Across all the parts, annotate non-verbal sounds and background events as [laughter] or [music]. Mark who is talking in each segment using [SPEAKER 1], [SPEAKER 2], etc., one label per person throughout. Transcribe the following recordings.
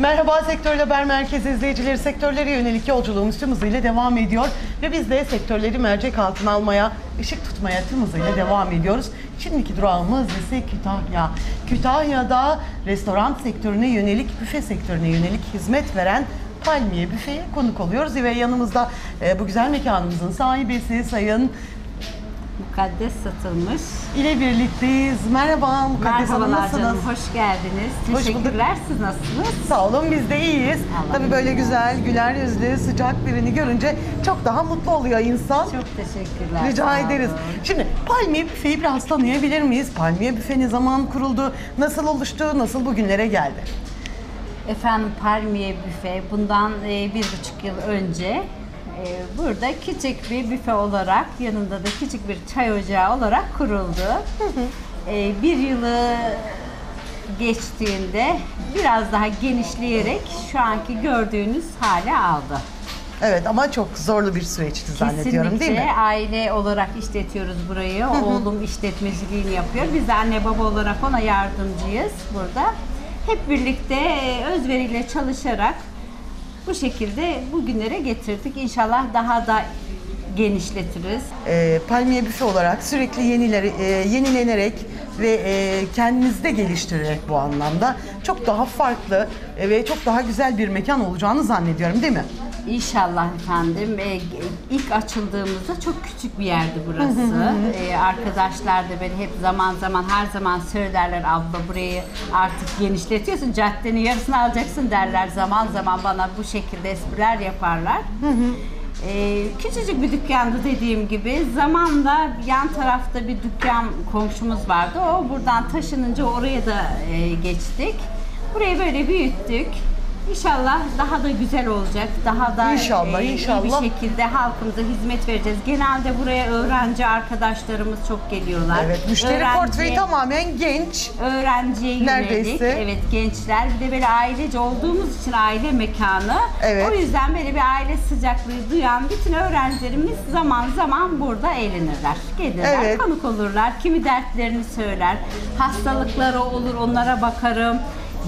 [SPEAKER 1] Merhaba Sektör Haber Merkezi izleyicileri. Sektörlere yönelik yolculuğumuz tüm hızıyla devam ediyor. Ve biz de sektörleri mercek altına almaya, ışık tutmaya tüm hızıyla devam ediyoruz. Şimdiki durağımız ise Kütahya. Kütahya'da restoran sektörüne yönelik, büfe sektörüne yönelik hizmet veren Palmiye Büfe'ye konuk oluyoruz. Ve yanımızda e, bu güzel mekanımızın sahibesi Sayın
[SPEAKER 2] Mukaddes satılmış.
[SPEAKER 1] ile birlikteyiz. Merhaba Mukaddes Hanım
[SPEAKER 2] Merhabalar
[SPEAKER 1] nasılsınız?
[SPEAKER 2] canım, hoş geldiniz.
[SPEAKER 1] Hoş.
[SPEAKER 2] Teşekkürler, siz nasılsınız?
[SPEAKER 1] Sağ olun biz de iyiyiz.
[SPEAKER 2] Allah
[SPEAKER 1] Tabii böyle
[SPEAKER 2] iyilik
[SPEAKER 1] güzel, güler yüzlü, sıcak birini görünce çok daha mutlu oluyor insan.
[SPEAKER 2] Çok teşekkürler.
[SPEAKER 1] Rica
[SPEAKER 2] sağ
[SPEAKER 1] ederiz.
[SPEAKER 2] olun.
[SPEAKER 1] Şimdi Palmiye Büfe'yi biraz tanıyabilir miyiz? Palmiye Büfe ne zaman kuruldu? Nasıl oluştu? Nasıl bugünlere geldi?
[SPEAKER 2] Efendim Palmiye Büfe bundan e, bir buçuk yıl önce e, burada küçük bir büfe olarak yanında da küçük bir çay ocağı olarak kuruldu. E, bir yılı geçtiğinde biraz daha genişleyerek şu anki gördüğünüz hale aldı.
[SPEAKER 1] Evet ama çok zorlu bir süreçti zannediyorum değil mi?
[SPEAKER 2] Kesinlikle aile olarak işletiyoruz burayı. Oğlum işletmeciliğini yapıyor. Biz de anne baba olarak ona yardımcıyız burada. Hep birlikte e, özveriyle çalışarak bu şekilde bugünlere getirdik. İnşallah daha da genişletiriz.
[SPEAKER 1] Ee, Palmiye Büfe olarak sürekli yenileri, e, yenilenerek ve e, kendinizi de geliştirerek bu anlamda çok daha farklı e, ve çok daha güzel bir mekan olacağını zannediyorum değil mi?
[SPEAKER 2] İnşallah efendim. E, ilk açıldığımızda çok küçük bir yerdi burası. E, arkadaşlar da beni hep zaman zaman her zaman söylerler abla burayı artık genişletiyorsun. Caddenin yarısını alacaksın derler zaman zaman bana bu şekilde espriler yaparlar. E, küçücük bir dükkandı dediğim gibi. Zamanla yan tarafta bir dükkan komşumuz vardı. O buradan taşınınca oraya da e, geçtik. Burayı böyle büyüttük. İnşallah daha da güzel olacak. Daha da
[SPEAKER 1] İnşallah,
[SPEAKER 2] e, iyi
[SPEAKER 1] inşallah.
[SPEAKER 2] bir şekilde halkımıza hizmet vereceğiz. Genelde buraya öğrenci arkadaşlarımız çok geliyorlar.
[SPEAKER 1] Evet, müşteri portföyü tamamen genç.
[SPEAKER 2] öğrenciye yönelik.
[SPEAKER 1] Neredeyse.
[SPEAKER 2] Evet gençler. Bir de böyle ailece olduğumuz için aile mekanı.
[SPEAKER 1] Evet.
[SPEAKER 2] O yüzden böyle bir aile sıcaklığı duyan bütün öğrencilerimiz zaman zaman burada eğlenirler. Gelirler,
[SPEAKER 1] Evet.
[SPEAKER 2] konuk olurlar. Kimi dertlerini söyler. Hastalıkları olur onlara bakarım.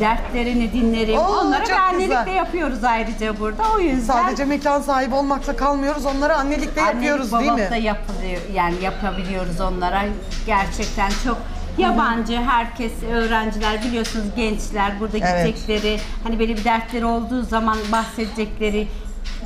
[SPEAKER 2] Dertlerini dinlerim.
[SPEAKER 1] Oo,
[SPEAKER 2] Onlara
[SPEAKER 1] çok
[SPEAKER 2] bir annelik
[SPEAKER 1] güzel.
[SPEAKER 2] de yapıyoruz ayrıca burada. O yüzden
[SPEAKER 1] Sadece mekan sahibi olmakla kalmıyoruz. Onlara annelik de yapıyoruz değil mi?
[SPEAKER 2] da yapılıyor. Yani yapabiliyoruz onlara. Gerçekten çok yabancı herkes öğrenciler biliyorsunuz gençler burada
[SPEAKER 1] Evet.
[SPEAKER 2] gidecekleri hani böyle bir dertleri olduğu zaman bahsedecekleri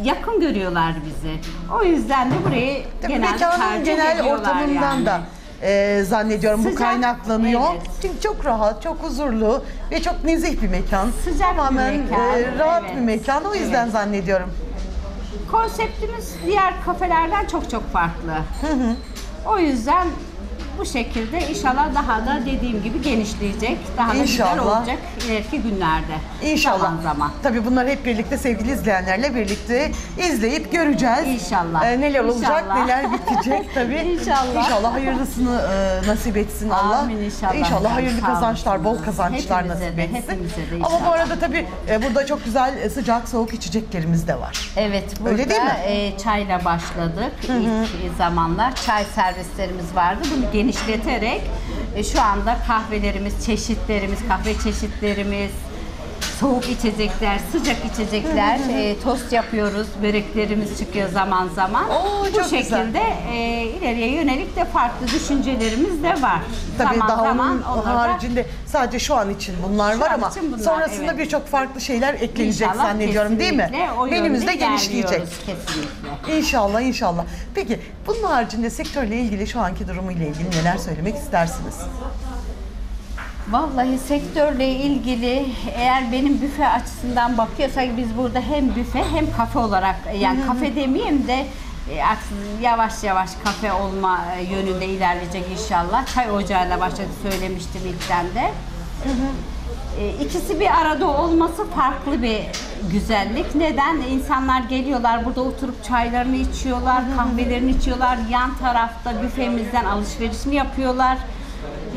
[SPEAKER 2] yakın görüyorlar bizi. O yüzden de burayı
[SPEAKER 1] Tabii
[SPEAKER 2] genel
[SPEAKER 1] mekanın
[SPEAKER 2] tercih
[SPEAKER 1] genel
[SPEAKER 2] ediyorlar
[SPEAKER 1] ortamından
[SPEAKER 2] yani.
[SPEAKER 1] da e, zannediyorum bu
[SPEAKER 2] Sıcak,
[SPEAKER 1] kaynaklanıyor.
[SPEAKER 2] evet.
[SPEAKER 1] Çünkü çok rahat, çok huzurlu ve çok nezih bir mekan.
[SPEAKER 2] Sıcak bir
[SPEAKER 1] Tamamen
[SPEAKER 2] mekan,
[SPEAKER 1] e, rahat
[SPEAKER 2] evet.
[SPEAKER 1] bir mekan. O yüzden zannediyorum.
[SPEAKER 2] Konseptimiz diğer kafelerden çok çok farklı. O yüzden bu şekilde inşallah daha da dediğim gibi genişleyecek. Daha da güzel
[SPEAKER 1] İnşallah.
[SPEAKER 2] olacak ileriki günlerde.
[SPEAKER 1] İnşallah.
[SPEAKER 2] Zaman.
[SPEAKER 1] Tabii bunları hep birlikte sevgili izleyenlerle birlikte izleyip göreceğiz.
[SPEAKER 2] İnşallah.
[SPEAKER 1] E, neler olacak,
[SPEAKER 2] İnşallah.
[SPEAKER 1] neler bitecek [laughs] tabii.
[SPEAKER 2] İnşallah.
[SPEAKER 1] İnşallah hayırlısını e, nasip etsin Allah.
[SPEAKER 2] Amin inşallah.
[SPEAKER 1] İnşallah hayırlı
[SPEAKER 2] Sağ
[SPEAKER 1] kazançlar, bol
[SPEAKER 2] olasınız.
[SPEAKER 1] kazançlar
[SPEAKER 2] Hepimize
[SPEAKER 1] nasip
[SPEAKER 2] de,
[SPEAKER 1] etsin.
[SPEAKER 2] hepimize de
[SPEAKER 1] Ama bu
[SPEAKER 2] inşallah.
[SPEAKER 1] arada tabii e, burada çok güzel e, sıcak soğuk içeceklerimiz de var.
[SPEAKER 2] Evet burada
[SPEAKER 1] Öyle değil mi?
[SPEAKER 2] e, çayla başladık ilk zamanlar. Çay servislerimiz vardı. Bunu genişleterek e, şu anda kahvelerimiz, çeşitlerimiz, kahve çeşitlerimiz, soğuk içecekler, sıcak içecekler, e, tost yapıyoruz. Böreklerimiz çıkıyor zaman zaman.
[SPEAKER 1] Oo,
[SPEAKER 2] Bu
[SPEAKER 1] çok güzel.
[SPEAKER 2] şekilde e, ileriye yönelik de farklı düşüncelerimiz de var.
[SPEAKER 1] Tabii
[SPEAKER 2] zaman
[SPEAKER 1] daha
[SPEAKER 2] zaman
[SPEAKER 1] onun
[SPEAKER 2] da-
[SPEAKER 1] haricinde sadece şu an için bunlar
[SPEAKER 2] Şu
[SPEAKER 1] var
[SPEAKER 2] an
[SPEAKER 1] ama
[SPEAKER 2] için bunlar,
[SPEAKER 1] sonrasında
[SPEAKER 2] evet.
[SPEAKER 1] birçok farklı şeyler eklenecek
[SPEAKER 2] İnşallah
[SPEAKER 1] zannediyorum değil mi?
[SPEAKER 2] kesinlikle o yönde
[SPEAKER 1] Menümüz de genişleyecek.
[SPEAKER 2] ilerliyoruz Kesinlikle.
[SPEAKER 1] İnşallah inşallah. Peki bunun haricinde sektörle ilgili şu anki durumu ile ilgili neler söylemek istersiniz?
[SPEAKER 2] Vallahi sektörle ilgili eğer benim büfe açısından bakıyorsak biz burada hem büfe hem kafe olarak yani kafe demeyeyim de e, yavaş yavaş kafe olma e, yönünde ilerleyecek inşallah. Çay ocağıyla başladı söylemiştim ilkten de. E, İkisi bir arada olması farklı bir güzellik. Neden? İnsanlar geliyorlar burada oturup çaylarını içiyorlar, kahvelerini içiyorlar. Yan tarafta büfemizden alışveriş mi yapıyorlar?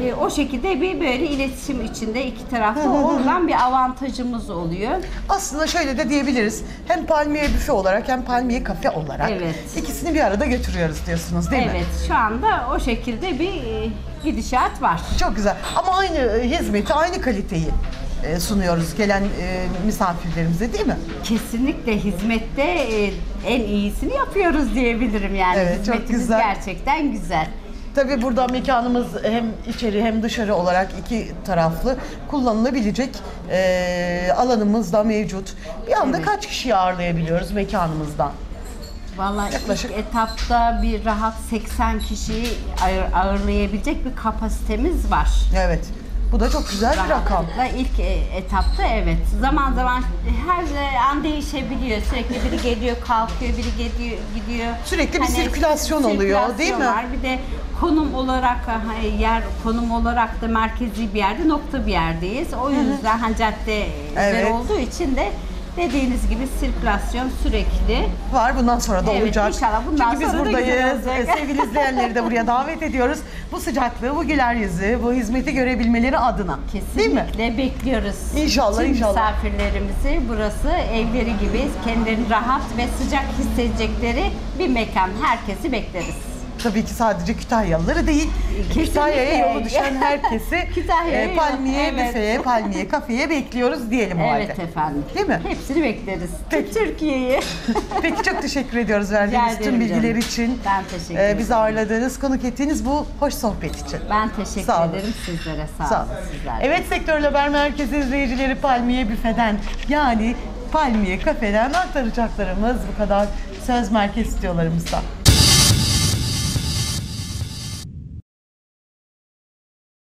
[SPEAKER 2] E, o şekilde bir böyle iletişim içinde iki tarafta oradan bir avantajımız oluyor.
[SPEAKER 1] Aslında şöyle de diyebiliriz. Hem palmiye büfe olarak hem palmiye kafe olarak
[SPEAKER 2] Evet.
[SPEAKER 1] ikisini bir arada götürüyoruz diyorsunuz değil mi?
[SPEAKER 2] evet, şu anda o şekilde bir e, gidişat var.
[SPEAKER 1] Çok güzel. Ama aynı e, hizmeti, aynı kaliteyi e, sunuyoruz gelen e, misafirlerimize değil mi?
[SPEAKER 2] Kesinlikle hizmette e, en iyisini yapıyoruz diyebilirim yani.
[SPEAKER 1] Evet, çok
[SPEAKER 2] Hizmetimiz
[SPEAKER 1] güzel.
[SPEAKER 2] gerçekten güzel.
[SPEAKER 1] Tabii burada mekanımız hem içeri hem dışarı olarak iki taraflı kullanılabilecek e, alanımız da mevcut. Bir anda
[SPEAKER 2] Evet.
[SPEAKER 1] kaç kişiyi ağırlayabiliyoruz mekanımızdan?
[SPEAKER 2] Vallahi
[SPEAKER 1] Yaklaşık.
[SPEAKER 2] ilk etapta bir rahat 80 kişiyi ağır- ağırlayabilecek bir kapasitemiz var.
[SPEAKER 1] Evet. Bu da çok güzel bir rakam.
[SPEAKER 2] Rahatlıkla ilk e, etapta evet. Zaman zaman her an değişebiliyor. Sürekli biri geliyor, kalkıyor, biri geliyor, gidiyor. Hani
[SPEAKER 1] Sürekli bir sirkülasyon oluyor, değil mi?
[SPEAKER 2] Bir de konum olarak hani yer konum olarak da merkezi bir yerde, nokta bir yerdeyiz. O yüzden hani cadde
[SPEAKER 1] Evet.
[SPEAKER 2] olduğu için de dediğiniz gibi sirkülasyon sürekli.
[SPEAKER 1] Var bundan sonra da
[SPEAKER 2] Evet,
[SPEAKER 1] olacak.
[SPEAKER 2] inşallah bundan
[SPEAKER 1] Çünkü biz
[SPEAKER 2] sonra da güzel
[SPEAKER 1] buradayız.
[SPEAKER 2] olacak.
[SPEAKER 1] Ee, [laughs] Sevgili izleyenleri de buraya davet ediyoruz. Bu sıcaklığı, bu güler yüzü, bu hizmeti görebilmeleri adına. Değil mi?
[SPEAKER 2] Kesinlikle bekliyoruz.
[SPEAKER 1] İnşallah,
[SPEAKER 2] Tüm
[SPEAKER 1] inşallah.
[SPEAKER 2] misafirlerimizi burası evleri gibi kendilerini rahat ve sıcak hissedecekleri bir mekan. Herkesi bekleriz.
[SPEAKER 1] Tabii ki sadece Kütahyalıları değil,
[SPEAKER 2] Kesinlikle.
[SPEAKER 1] Kütahya'ya yolu düşen [laughs] herkesi
[SPEAKER 2] Kütahya'ya
[SPEAKER 1] e, palmiye
[SPEAKER 2] evet.
[SPEAKER 1] büfeye, palmiye kafeye bekliyoruz diyelim o
[SPEAKER 2] Evet
[SPEAKER 1] halde.
[SPEAKER 2] efendim.
[SPEAKER 1] Değil mi?
[SPEAKER 2] Hepsini bekleriz.
[SPEAKER 1] Peki.
[SPEAKER 2] Türkiye'yi. [laughs]
[SPEAKER 1] Peki çok teşekkür ediyoruz verdiğiniz tüm bilgiler
[SPEAKER 2] canım.
[SPEAKER 1] için.
[SPEAKER 2] Ben teşekkür
[SPEAKER 1] Ee,
[SPEAKER 2] ederim.
[SPEAKER 1] Bizi ağırladığınız, konuk ettiğiniz bu hoş sohbet için.
[SPEAKER 2] Ben teşekkür
[SPEAKER 1] Sağ olun.
[SPEAKER 2] ederim sizlere. Sağ,
[SPEAKER 1] Sağ
[SPEAKER 2] olun.
[SPEAKER 1] olun.
[SPEAKER 2] Sizler. de.
[SPEAKER 1] Evet Sektör Haber Merkezi izleyicileri Palmiye Büfe'den yani Palmiye Kafe'den aktaracaklarımız bu kadar söz merkez stüdyolarımızda.